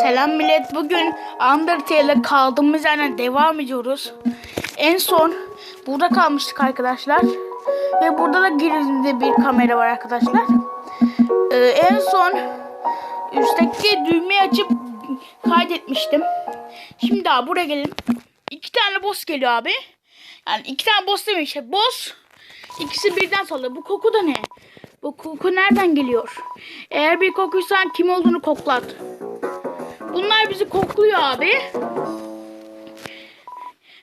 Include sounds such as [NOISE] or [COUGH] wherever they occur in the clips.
Selam millet. Bugün Undertale'e kaldığımız yerden devam ediyoruz. En son burada kalmıştık arkadaşlar. Ve burada da girişinde bir kamera var arkadaşlar. Ee, en son üstteki düğmeyi açıp kaydetmiştim. Şimdi abi buraya gelin. İki tane boss geliyor abi. Yani iki tane boss demiş. Boss ikisi birden sallıyor. Bu koku da ne? Bu koku nereden geliyor? Eğer bir kokuysan kim olduğunu koklat. Bunlar bizi kokluyor abi.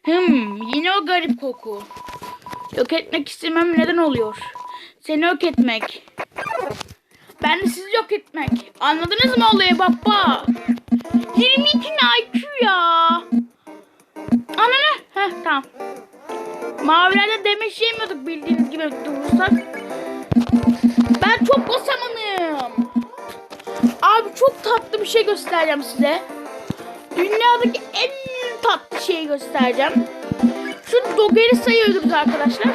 Hmm, yine o garip koku. Yok etmek istemem neden oluyor? Seni yok etmek. Ben de sizi yok etmek. Anladınız mı olayı baba? 22 IQ ya. Ananı. Heh tamam. Mavilerde demiş yemiyorduk bildiğiniz gibi durursak. Ben çok basamanım. Çok tatlı bir şey göstereceğim size. Dünyadaki en tatlı şeyi göstereceğim. Şu Dogerisa'yı öldürürüz arkadaşlar.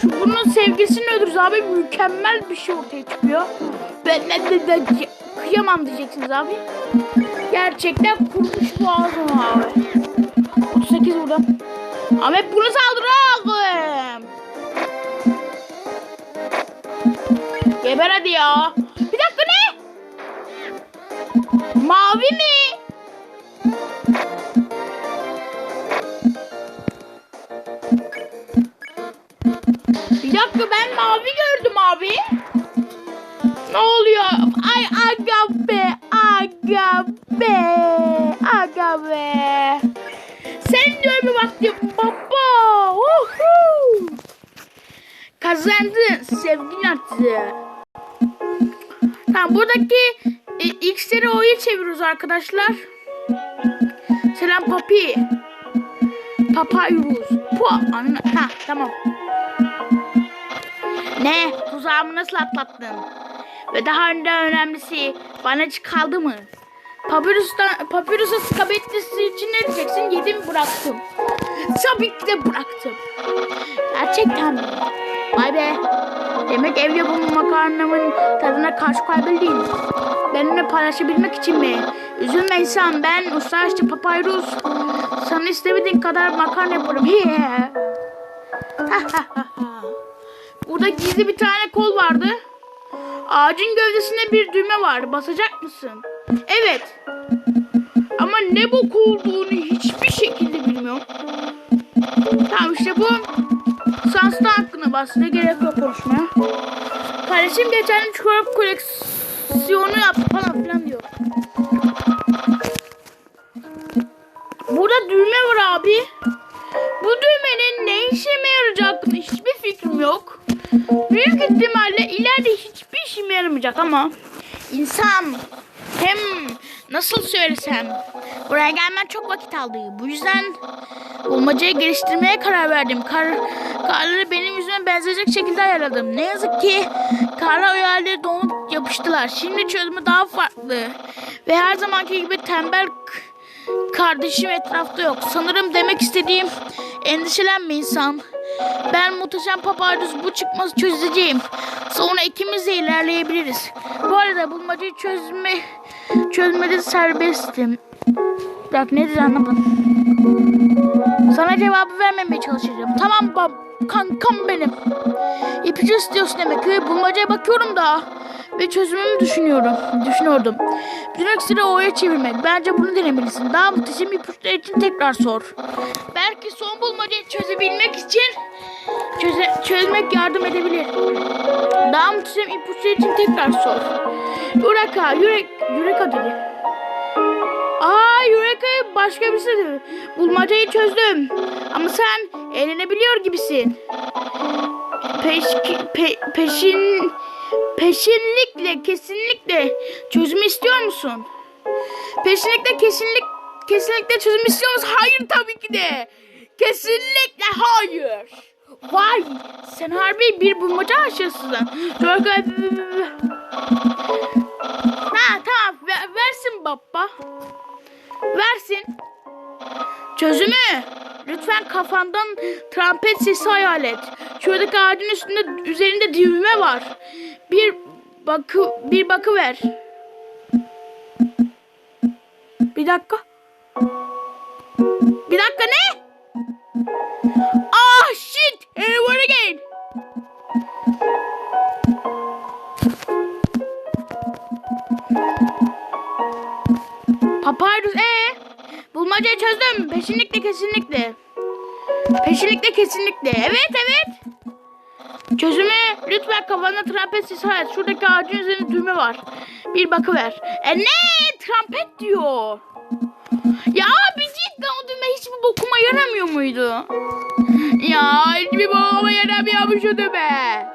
Şu bunun sevgisini öldürürüz abi. Mükemmel bir şey ortaya çıkıyor. Ben ne de, de kıyamam diyeceksiniz abi. Gerçekten kurmuş boğazım abi. 38 burada. Ahmet bunu saldıralım. Geber hadi ya. Bir? Mavi mi? Bir dakika ben mavi gördüm abi. Ne oluyor? Ay aga be, aga be, aga be. Sen dövme vakti baba. Uhu. Kazandın, sevgin attı. Tamam buradaki e, X'leri O'yu çeviriyoruz arkadaşlar. Selam papi. Papyrus. Pu. Anla. Ha tamam. Ne? Tuzağımı nasıl atlattın? Ve daha önde önemlisi bana kaldı mı? Papyrus'tan, Papyrus'a skabetlisi için ne diyeceksin? Yedim bıraktım. Tabii ki de bıraktım. Gerçekten mi? Vay be. Demek ev yapımı makarnamın tadına karşı kaybedeyim. Benimle paylaşabilmek için mi? Üzülme insan ben usta aşçı papyrus. Sana istemediğin kadar makarna yaparım. [LAUGHS] Burada gizli bir tane kol vardı. Ağacın gövdesinde bir düğme var. Basacak mısın? Evet. Ama ne bok olduğunu hiçbir şekilde bilmiyorum. Tamam işte bu. Sans'ta hakkında bahsede gerek yok konuşmaya. Kardeşim geçen çorap koleksiyonu yaptı falan filan diyor. Burada düğme var abi. Bu düğmenin ne işime yarayacak hiçbir fikrim yok. Büyük ihtimalle ileride hiçbir işime yaramayacak ama insan hem nasıl söylesem buraya gelmen çok vakit aldı. Bu yüzden bulmacayı geliştirmeye karar verdim. Kar, karları benim yüzüme benzeyecek şekilde ayarladım. Ne yazık ki karlar o yerleri donup yapıştılar. Şimdi çözümü daha farklı. Ve her zamanki gibi tembel kardeşim etrafta yok. Sanırım demek istediğim endişelenme insan. Ben muhteşem papardüz bu çıkmazı çözeceğim. Sonra ikimiz de ilerleyebiliriz. Bu arada bulmacayı çözme çözmede serbestim. Bak ne dedi anlamadım. Sana cevabı vermemeye çalışacağım. Tamam bab kankam benim. İpucu istiyorsun demek ki. Bulmacaya bakıyorum da. Ve çözümümü düşünüyorum. Düşünüyordum. Öksürü O'ya çevirmek. Bence bunu denemelisin. Daha muhteşem ipuçları için tekrar sor. Belki son bulmacayı çözebilmek için çöze, çözmek yardım edebilir. Daha muhteşem ipuçları için tekrar sor. Yureka, yürek, yureka dedi. Aa Yureka'yı başka birisi dedi. Bulmacayı çözdüm. Ama sen eğlenebiliyor gibisin. Peş, pe, peşin, peşinlikle, kesinlikle çözüm istiyor musun? Peşinlikle, kesinlik, kesinlikle çözüm istiyor musun? Hayır tabii ki de. Kesinlikle hayır. Vay sen harbi bir bulmaca aşığısın. Çok Ha tamam ver, versin baba. Versin. Çözümü. Lütfen kafandan trompet sesi hayal et. Şuradaki ağacın üstünde üzerinde düğme var. Bir bakı bir bakı ver. Bir dakika. Bir dakika ne? Ah shit! It went again. Papyrus? Bulmacayı çözdüm. Peşinlikle kesinlikle. Peşinlikle kesinlikle. Evet evet. Çözümü lütfen kafana trapez hayat. Şuradaki ağacın üzerinde düğme var. Bir bakıver. E ne? Trampet diyor. Ya abi cidden o düğme hiçbir bokuma yaramıyor muydu? Ya hiçbir bokuma yaramıyormuş o düğme.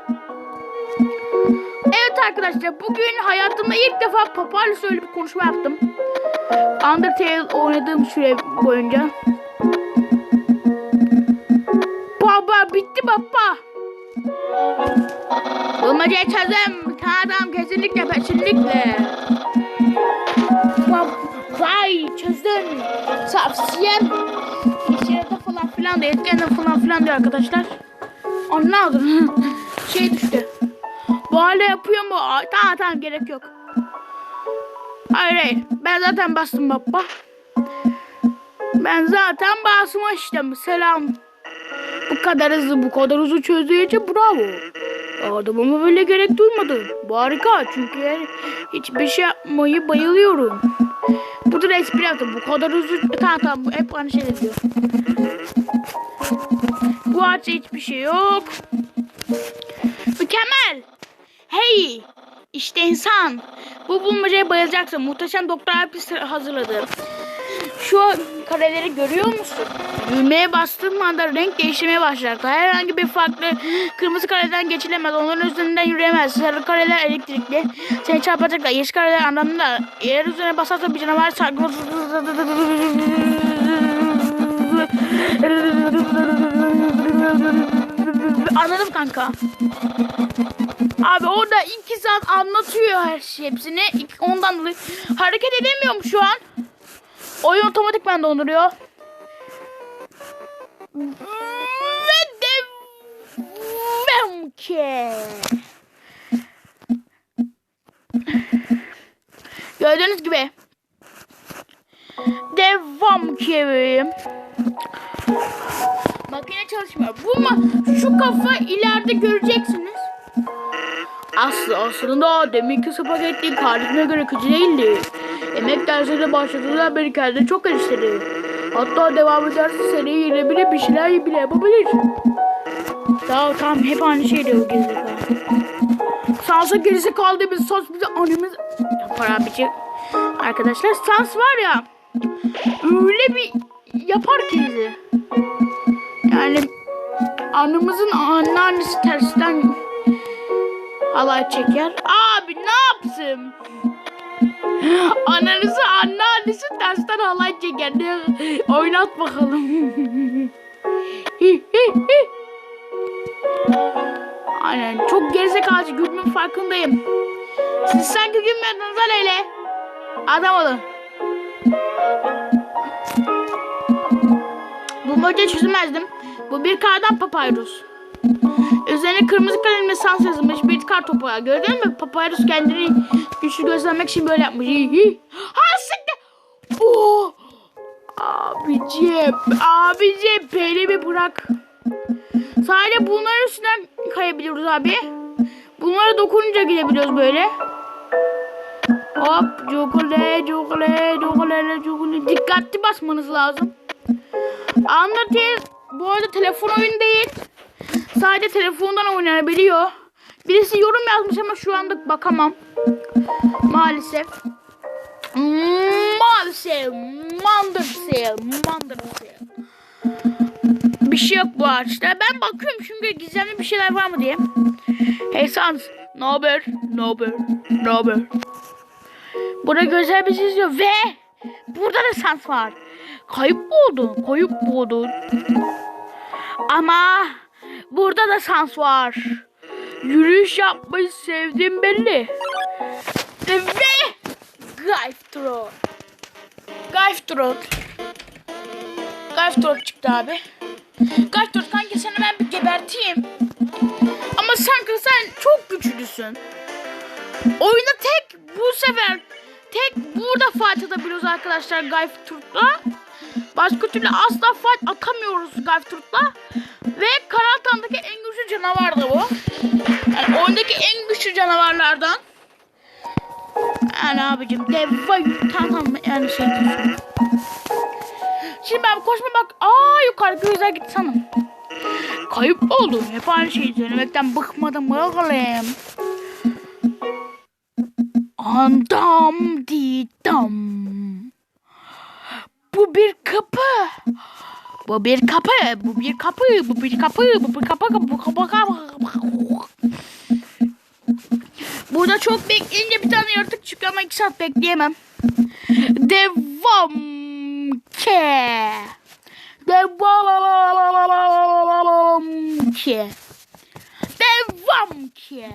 Evet arkadaşlar bugün hayatımda ilk defa Papyrus'la öyle bir konuşma yaptım. Undertale oynadığım süre boyunca. Baba bitti baba. Bulmacayı çözüm. Tamam kesinlikle kesinlikle. Vay çözdün. Tavsiyem. İşarete falan filan da etkende falan filan diyor arkadaşlar. Anladım. [LAUGHS] şey düştü. Bu hala yapıyor mu? Tamam tamam gerek yok. Hayır hayır. Ben zaten bastım baba. Ben zaten basmıştım. Selam. Bu kadar hızlı bu kadar hızlı çözdüğü için bravo. Adamıma böyle gerek duymadım. Bu harika çünkü yani hiçbir şey yapmayı bayılıyorum. Burada da espri. Bu kadar hızlı... Tamam tamam hep aynı şeyler diyor. Bu ağaçta hiçbir şey yok. Mükemmel. Hey. İşte insan. Bu bulmacaya bayılacaksın. Muhteşem Doktor Alpis hazırladı. Şu kareleri görüyor musun? Düğmeye bastığım anda renk değişmeye başlar. Herhangi bir farklı kırmızı kareden geçilemez. Onların üzerinden yürüyemez. Sarı kareler elektrikli. Seni çarpacaklar. Yeşil kareler anlamında. Eğer üzerine basarsa bir canavar sarkı... Anladım kanka. Abi orada iki saat anlatıyor her şey hepsini. Ondan dolayı hareket edemiyorum şu an. Oyun otomatikman donduruyor. Ve devam ki. Gördüğünüz gibi. Devam ki. Makine çalışmıyor. Bu ma şu kafa ileride göreceksiniz. Aslı aslında deminki spagetti tarifine göre kötü değildi. Emek dersine başladığında beri kendini çok geliştirdi. Hatta devam ederse seni yine bile bir şeyler bile yapabilir. Tamam tamam hep aynı şey diyor gerizekalı. Sansa gerizekalı demiş Sans bize annemiz yapar abici. Arkadaşlar Sans var ya öyle bir yapar ki bizi. Yani annemizin anneannesi tersten halay çeker. Abi ne yapsın? Ananızı anneannesi tersten halay çeker. Oynat bakalım. Aynen çok gerizekalı gülmenin farkındayım. Siz sanki gülmüyordunuz lan öyle. Adam olun. Bulmaca çözemezdim. Bu bir kardan papyrus. Üzerine kırmızı kalemle sans yazılmış bir kar topu. Gördün mü? Papyrus kendini güçlü göstermek için böyle yapmış. Ha siktir. Oo. Abicim, abicim beni bir bırak. Sadece bunların üstünden kayabiliyoruz abi. Bunlara dokununca gidebiliyoruz böyle. Hop, cokole, cokole, cokole, cokole. Dikkatli basmanız lazım. Undertale bu arada telefon oyunu değil. Sadece telefondan oynanabiliyor. Birisi yorum yazmış ama şu anda bakamam. Maalesef. Maalesef. Mandırsel. Mandırsel. Bir şey yok bu ağaçta. Ben bakıyorum çünkü gizemli bir şeyler var mı diye. Hey Sans. Ne haber? Ne haber? Ne haber? Burada güzel bir şey izliyor ve burada da Sans var. Kayıp oldun? Kayıp oldun? Ama burada da sans var. Yürüyüş yapmayı sevdiğim belli. Ve Gayftrot. Gayftrot. Gayftrot çıktı abi. Gayftrot kanki seni ben bir geberteyim. Ama sanki sen çok güçlüsün. Oyunda tek bu sefer tek burada fight atabiliyoruz arkadaşlar Gayf. Başka türlü asla fight atamıyoruz Gayf Turt'la. Ve Karantan'daki en güçlü canavar da bu. Yani oyundaki en güçlü canavarlardan. Yani abicim dev tamam tamam yani şey. Şimdi ben koşma bak. Aa yukarı gözler gitti sanırım. Kayıp oldum. Hep aynı şeyi söylemekten bıkmadım oğlum. Andam didam. Bu bir kapı. Bu bir kapı. Bu bir kapı. Bu bir kapı. Bu bir kapı. Bu kapı. kapı. Burada çok bekleyince bir tane yaratık çıkıyor ama iki saat bekleyemem. Devam ki. Devam ki. Devam ki.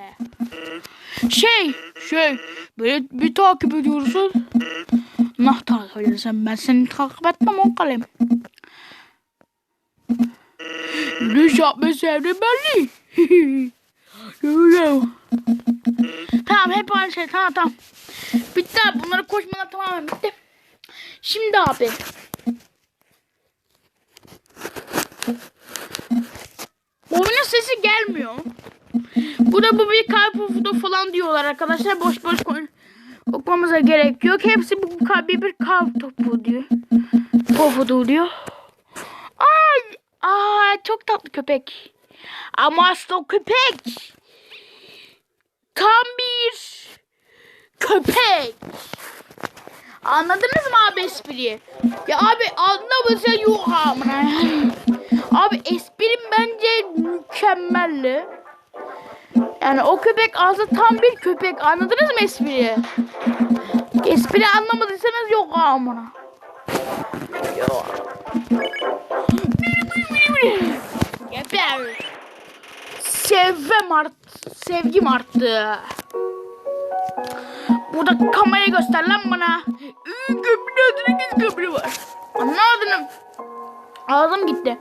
Şey, şey, böyle bir takip ediyorsun. Nah takip edersen ben seni takip etmem o kalem. Yürüyüş yapmayı sevdim belli. Tamam hep aynı şey tamam tamam. Bitti abi bunları koşmalar tamamen bitti. Şimdi abi. Oyunun sesi gelmiyor. Burada bu bir kalp falan diyorlar arkadaşlar. Boş boş koy. Okumamıza gerek yok. Hepsi bu kalbi bir kalp topu diyor. Pofudu diyor. Ay, aa, çok tatlı köpek. Ama aslında o köpek. Tam bir köpek. Anladınız mı abi espriyi? Ya abi anlamadıysa yok amına. Abi esprim bence mükemmelli. Yani o köpek aslında tam bir köpek. Anladınız mı espriyi? Espri anlamadıysanız yok amına. Geber. Sevmem art sevgim arttı. Burada kamerayı göster lan bana. Gömülü adına kız gömülü var. Anladın Ağzım gitti.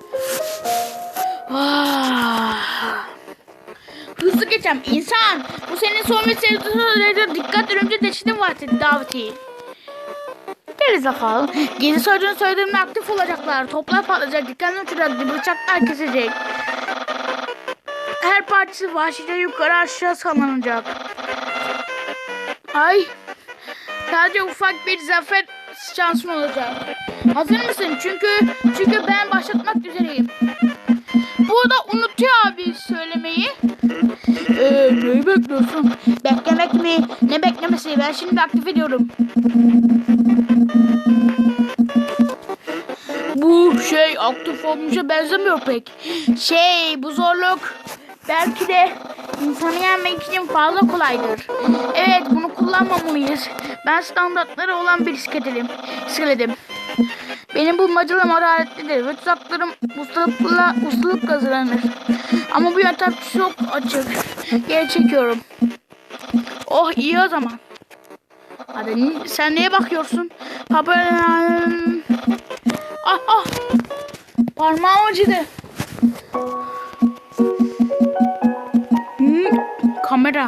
Ah. Hızlı geçem. İnsan. Bu senin son bir sevdiğin dikkat örümcek deşinin var senin daveti. Gerizekalı. Gezi soyduğunu söylediğimde aktif olacaklar. Toplar patlayacak. Dikenli uçacak. Bıçaklar kesecek. Her partisi vahşice yukarı aşağı sallanacak. Ay. Sadece ufak bir zafer şansın olacak. Hazır mısın? Çünkü çünkü ben başlatmak üzereyim. Burada unutuyor. Neyi bekliyorsun? Beklemek mi? Ne beklemesi? Ben şimdi aktif ediyorum. Bu şey aktif olmuşa benzemiyor pek. Şey bu zorluk belki de insanı yenmek için fazla kolaydır. Evet bunu kullanmamalıyız. Ben standartları olan bir iskeletim. iskeletim. Benim bulmacalım hararetlidir ve tuzaklarım ustalıkla ustalık kazanır. Ama bu yöntem çok açık. Geri çekiyorum. Oh iyi o zaman. Hadi sen neye bakıyorsun? Papa... Ah ah. Parmağım acıdı. Hmm, kamera.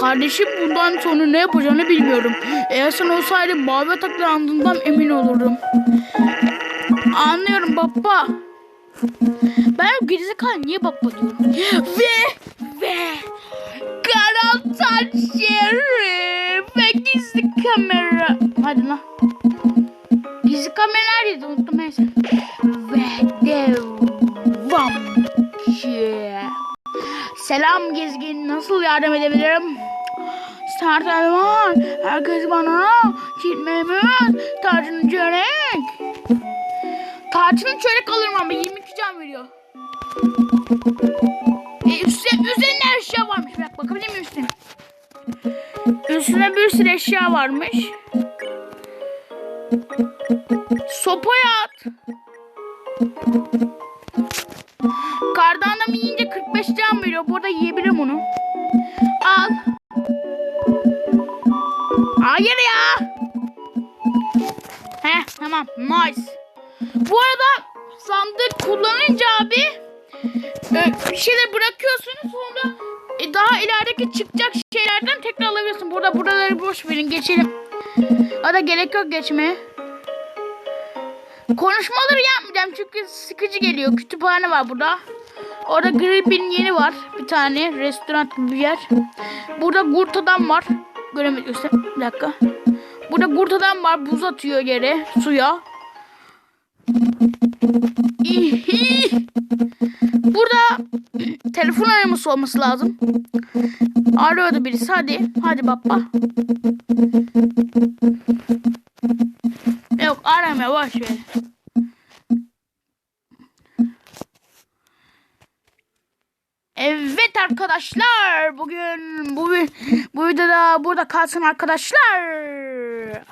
Kardeşim bundan sonra ne yapacağını bilmiyorum. Eğer sen olsaydın mavi atakla andığından emin olurdum. Anlıyorum baba. Ben gerizekalı niye baba diyorum. Ve ve karantan şerif ve gizli kamera. Hadi lan. Gizli kamera neredeydi unuttum neyse. Ve devam. Selam gezgin nasıl yardım edebilirim? Start var. Herkes bana gitmemiz tacını çörek. Tacını çörek alırım ama Üstüne bir sürü eşya varmış. Sopaya at. Kardan adam yiyince 45 can veriyor. Bu arada yiyebilirim onu. Al. Hayır ya. Heh tamam nice. Bu arada sandık kullanınca abi e, bir şeyler bırakıyorsunuz sonra e, daha ilerideki çıkacak şeylerden tekrar alabilirsin. Burada buraları boş verin geçelim. Da gerek yok geçmeye. Konuşmaları yapmayacağım çünkü sıkıcı geliyor. Kütüphane var burada. Orada Grip'in yeni var. Bir tane restoran gibi bir yer. Burada Gurt adam var. Göremediyorsun. Bir dakika. Burada Gurt adam var. Buz atıyor yere. Suya. Burada telefon araması olması lazım. Arıyordu birisi. Hadi. Hadi baba. Yok aramıyor. Boş ver. Evet arkadaşlar bugün bu bu videoda burada kalsın arkadaşlar.